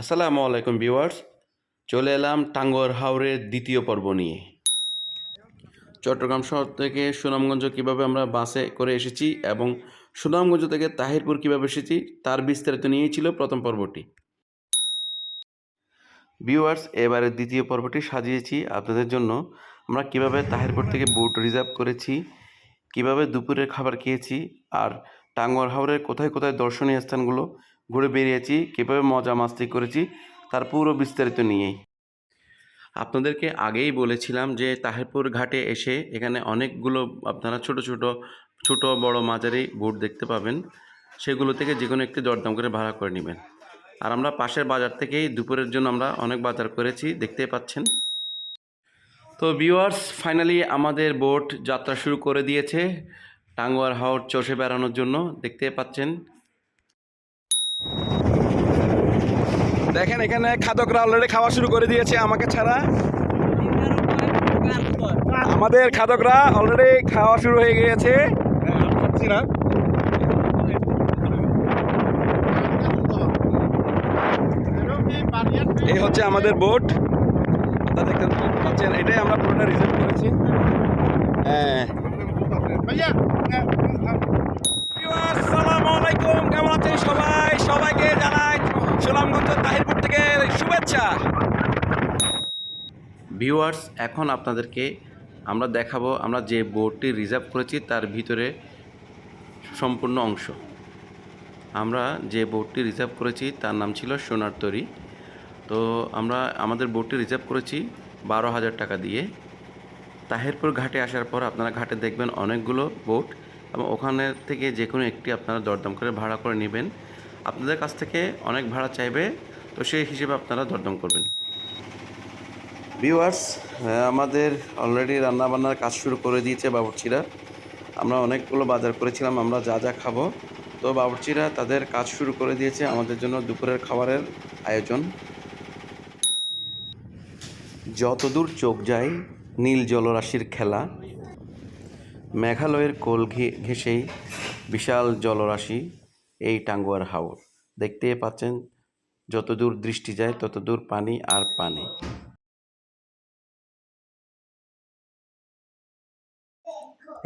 আসসালামু আলাইকুম ভিউয়ার্স, চলে এলাম টাঙ্গর হাওরের দ্বিতীয় পর্ব নিয়ে। চট্টগ্রাম শহর থেকে সুনামগঞ্জ কীভাবে আমরা বাসে করে এসেছি এবং সুনামগঞ্জ থেকে তাহিরপুর কীভাবে এসেছি, তার বিস্তারিত নিয়েই ছিল প্রথম পর্বটি। ভিউয়ার্স এবারে দ্বিতীয় পর্বটি সাজিয়েছি আপনাদের জন্য। আমরা কীভাবে তাহিরপুর থেকে বুট রিজার্ভ করেছি, কীভাবে দুপুরের খাবার খেয়েছি, আর টাঙ্গর হাওরের কোথায় কোথায় দর্শনীয় স্থানগুলো ঘুরে বেরিয়েছি, কীভাবে মজা মাস্তি করেছি, তার পুরো বিস্তারিত নিয়েই। আপনাদেরকে আগেই বলেছিলাম যে তাহেরপুর ঘাটে এসে এখানে অনেকগুলো আপনারা ছোট ছোট ছোট বড় মাঝারি বোট দেখতে পাবেন। সেগুলো থেকে যে কোনো একটি দরদাম করে ভাড়া করে নেবেন। আর আমরা পাশের বাজার থেকেই দুপুরের জন্য আমরা অনেক বাজার করেছি, দেখতেই পাচ্ছেন। তো ভিউয়ার্স ফাইনালি আমাদের বোট যাত্রা শুরু করে দিয়েছে। টাঙ্গুয়ার হাওর চষে বেড়ানোর জন্য দেখতে পাচ্ছেন। দেখেন এখানে খাদকরা অলরেডি খাওয়া শুরু করে দিয়েছে আমাকে ছাড়া। আমাদের খাদকরা অলরেডি খাওয়া শুরু হয়ে গিয়েছে। এই হচ্ছে আমাদের বোট আপনারা দেখতে পাচ্ছেন এটাই আমরা পুরোটা রিজার্ভ করেছি। হ্যাঁ। আসসালামু আলাইকুম কেমন আছেন সবাই সবাইকে জানাই সুনামগঞ্জ তাহিরপুর থেকে শুভেচ্ছা। ভিউয়ার্স এখন আপনাদেরকে আমরা দেখাবো, আমরা যে বোটটি রিজার্ভ করেছি তার ভিতরে সম্পূর্ণ অংশ। আমরা যে বোটটি রিজার্ভ করেছি তার নাম ছিল সোনার তরী। তো আমরা আমাদের বোটটি রিজার্ভ করেছি বারো হাজার টাকা দিয়ে। তাহেরপুর ঘাটে আসার পর আপনারা ঘাটে দেখবেন অনেকগুলো বোট এবং ওখানে থেকে যে কোনো একটি আপনারা দরদাম করে ভাড়া করে নেবেন। আপনাদের কাছ থেকে অনেক ভাড়া চাইবে তো সেই হিসেবে আপনারা দরদাম করবেন। ভিউয়ার্স আমাদের অলরেডি রান্নাবান্নার কাজ শুরু করে দিয়েছে বাবুর্চিরা। আমরা অনেকগুলো বাজার করেছিলাম, আমরা যা যা খাব। তো বাবুর্চিরা তাদের কাজ শুরু করে দিয়েছে আমাদের জন্য দুপুরের খাবারের আয়োজন। যতদূর চোখ যায়, নীল জলরাশির খেলা। মেঘালয়ের কোল ঘেঁষেই বিশাল জলরাশি এই টাঙ্গুয়ার হাওর। দেখতে পাচ্ছেন যতদূর দৃষ্টি যায় ততদূর পানি আর পানি।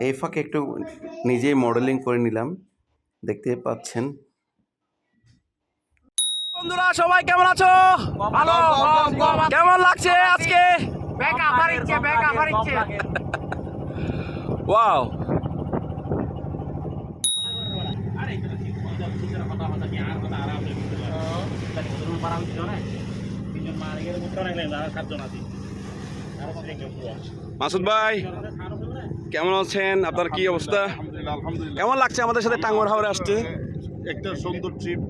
এই ফাঁকে একটু নিজেই মডেলিং করে নিলাম। দেখতে পাচ্ছেন। বন্ধুরা সবাই কেমন আছো? ভালো? কেমন লাগছে আজকে? মাসুদ ভাই কেমন আছেন? আপনার কি অবস্থা? কেমন লাগছে আমাদের সাথে টাঙ্গর হাওড়ে আসতে? একটা সুন্দর ট্রিপ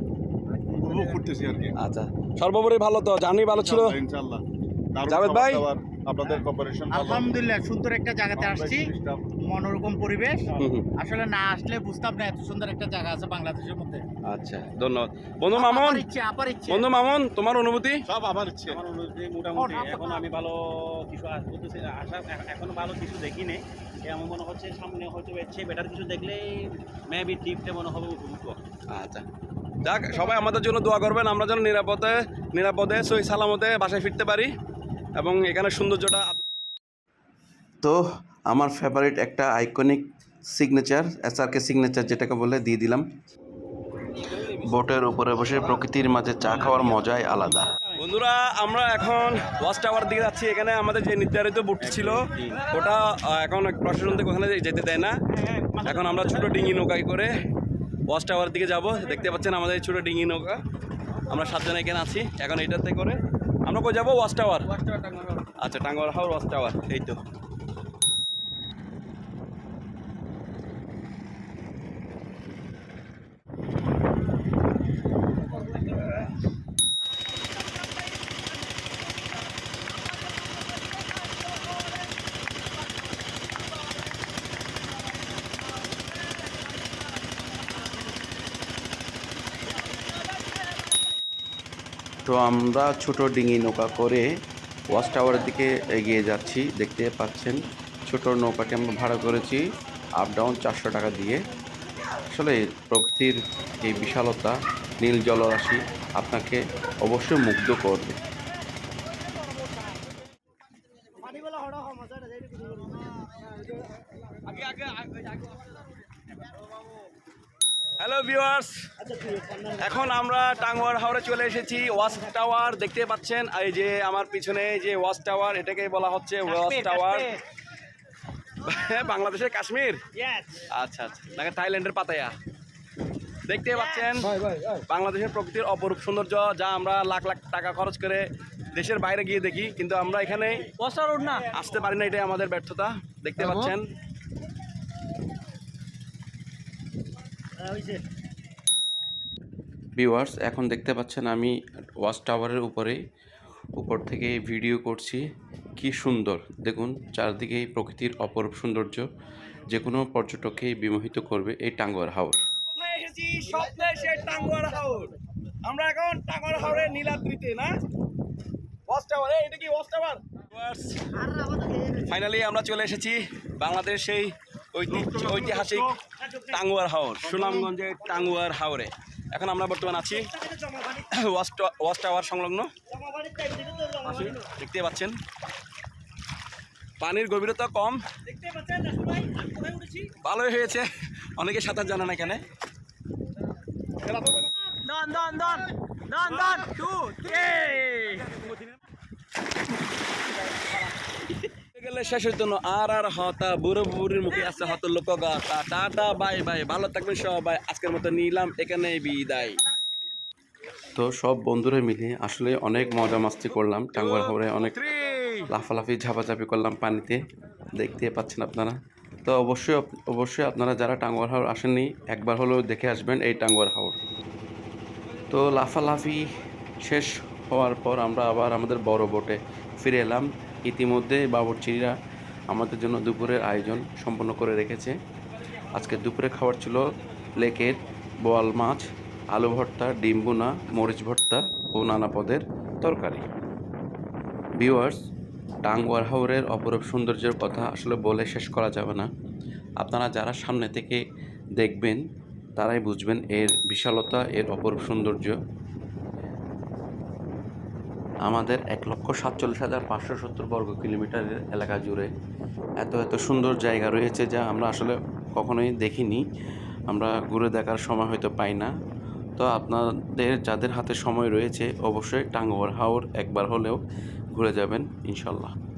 উপভোগ করতেছি আর কি। আচ্ছা সর্বোপরি ভালো তো জার্নি ভালো ছিল? ইনশাআল্লাহ জাভেদ ভাই? আপনাদের কপারেশন আলহামদুলিল্লাহ সুন্দর একটা জায়গাতে আসছি। মনোরকম পরিবেশ। আসলে না আসলে বুঝতাম না এত সুন্দর একটা জায়গা আছে বাংলাদেশের মধ্যে। আচ্ছা ধন্যবাদ। বন্ধু মামুন বন্ধু মামুন তোমার অনুভূতি? সব আমার ইচ্ছে। আমার অনুরোধে মোটামুটি। এখন আমি ভালো কিছু না, আশা এখনও ভালো কিছু দেখিনি এমন মনে হচ্ছে সামনে হয়তো চেয়ে বেটার কিছু দেখলেই মেবি ট্রিপটা মনে হবে উপভোগ্য আচ্ছা। যাক সবাই আমাদের জন্য দোয়া করবেন আমরা যেন নিরাপদে নিরাপদে সই সালামতে বাসায় ফিরতে পারি। এবং এখানে সৌন্দর্যটা তো আমার ফেভারিট একটা আইকনিক সিগনেচার এসআরকে সিগনেচার যেটাকে বলে দিয়ে দিলাম। বোটের উপরে বসে প্রকৃতির মাঝে চা খাওয়ার মজাই আলাদা। বন্ধুরা আমরা এখন ওয়াচ টাওয়ার দিকে যাচ্ছি। এখানে আমাদের যে নির্ধারিত বুটটি ছিল ওটা এখন প্রশাসন থেকে ওখানে যেতে দেয় না। এখন আমরা ছোট ডিঙি নৌকায় করে ওয়াচ টাওয়ার দিকে যাব। দেখতে পাচ্ছেন আমাদের ছোট ডিঙি নৌকা। আমরা সাতজন এখানে আছি। এখন এইটাতে করে আমরা কই যাব? ওয়াচ টাওয়ার আচ্ছা টাঙ্গুয়ার হাওড় ওয়াচ টাওয়ার এই তো। তো আমরা ছোট ডিঙি নৌকা করে ওয়াচ টাওয়ারের দিকে এগিয়ে যাচ্ছি দেখতে পাচ্ছেন। ছোট নৌকাটি আমরা ভাড়া করেছি আপ ডাউন চারশো টাকা দিয়ে। আসলে প্রকৃতির এই বিশালতা নীল জলরাশি আপনাকে অবশ্যই মুগ্ধ করবে। হ্যালো ভিউয়ার্স এখন আমরা টাঙ্গুয়ার হাওড়ে চলে এসেছি ওয়াচ টাওয়ার। দেখতে পাচ্ছেন এই যে আমার পিছনে যে ওয়াচ টাওয়ার এটাকে বলা হচ্ছে ওয়াচ টাওয়ার। বাংলাদেশের কাশ্মীর? আচ্ছা আচ্ছা। নাকি থাইল্যান্ডের পাতায়া? দেখতে পাচ্ছেন বাংলাদেশের প্রকৃতির অপরূপ সৌন্দর্য যা আমরা লাখ লাখ টাকা খরচ করে দেশের বাইরে গিয়ে দেখি কিন্তু আমরা এখানে না? আসতে পারি না এটাই আমাদের ব্যর্থতা। দেখতে পাচ্ছেন। ভিউয়ার্স এখন দেখতে পাচ্ছেন আমি ওয়াচ টাওয়ারের উপরে উপর থেকে ভিডিও করছি। কি সুন্দর। দেখুন চারদিকে প্রকৃতির অপরূপ সৌন্দর্য। যে কোনো পর্যটককেই বিমোহিত করবে এই টাঙ্গুয়ার হাওর। কোথায় এসেছি টাঙ্গুয়ার হাওর। আমরা এখন টাঙ্গুয়ার হাওরে নীলাদ্রিতে না? ওয়াচ টাওয়ার এটা কি ওয়াচ টাওয়ার ফাইনালি আমরা চলে এসেছি বাংলাদেশ সেই ঐতিহ্য ঐতিহাসিক টাঙ্গুয়ার হাওর সুনামগঞ্জের টাঙ্গুয়ার হাওরে। এখন আমরা বর্তমান আছি ওয়াচ টাওয়ার সংলগ্ন। দেখতে পাচ্ছেন। পানির গভীরতা কম। ভালোই হয়েছে। অনেকে সাঁতার জানে না এখানে। গেলে শেষ হইতো না আর আর হতা বুড়ো বুড়ির মুখে আছে হত লোক গাতা টাটা বাই বাই ভালো থাকবেন সবাই। আজকের মতো নিলাম এখানে বিদায়। তো সব বন্ধুরা মিলে আসলে অনেক মজা মাস্তি করলাম টাঙ্গুয়ার হাওরে অনেক লাফালাফি ঝাপাঝাপি করলাম পানিতে। দেখতে পাচ্ছেন আপনারা। তো অবশ্যই অবশ্যই আপনারা যারা টাঙ্গুয়ার হাওর আসেননি একবার হলেও দেখে আসবেন এই টাঙ্গুয়ার হাওর। তো লাফালাফি শেষ হওয়ার পর আমরা আবার আমাদের বড় বোটে ফিরে এলাম। ইতিমধ্যে বাবরচিরা আমাদের জন্য দুপুরের আয়োজন সম্পন্ন করে রেখেছে। আজকে দুপুরে খাবার ছিল লেকের বোয়াল মাছ, আলু ভর্তা, ডিম বোনা মরিচ ভর্তা ও নানা পদের তরকারি। ভিউয়ার্স, টাঙ্গুয়ার হাওরের অপরূপ সৌন্দর্যের কথা আসলে বলে শেষ করা যাবে না। আপনারা যারা সামনে থেকে দেখবেন, তারাই বুঝবেন এর বিশালতা, এর অপরূপ সৌন্দর্য। আমাদের এক লক্ষ সাতচল্লিশ হাজার পাঁচশো সত্তর বর্গ কিলোমিটারের এলাকা জুড়ে এত এত সুন্দর জায়গা রয়েছে যা আমরা আসলে কখনোই দেখিনি। আমরা ঘুরে দেখার সময় হয়তো পাই না। তো আপনাদের, যাদের হাতে সময় রয়েছে, অবশ্যই টাঙ্গুয়ার হাওর একবার হলেও ঘুরে যাবেন, ইনশাল্লাহ।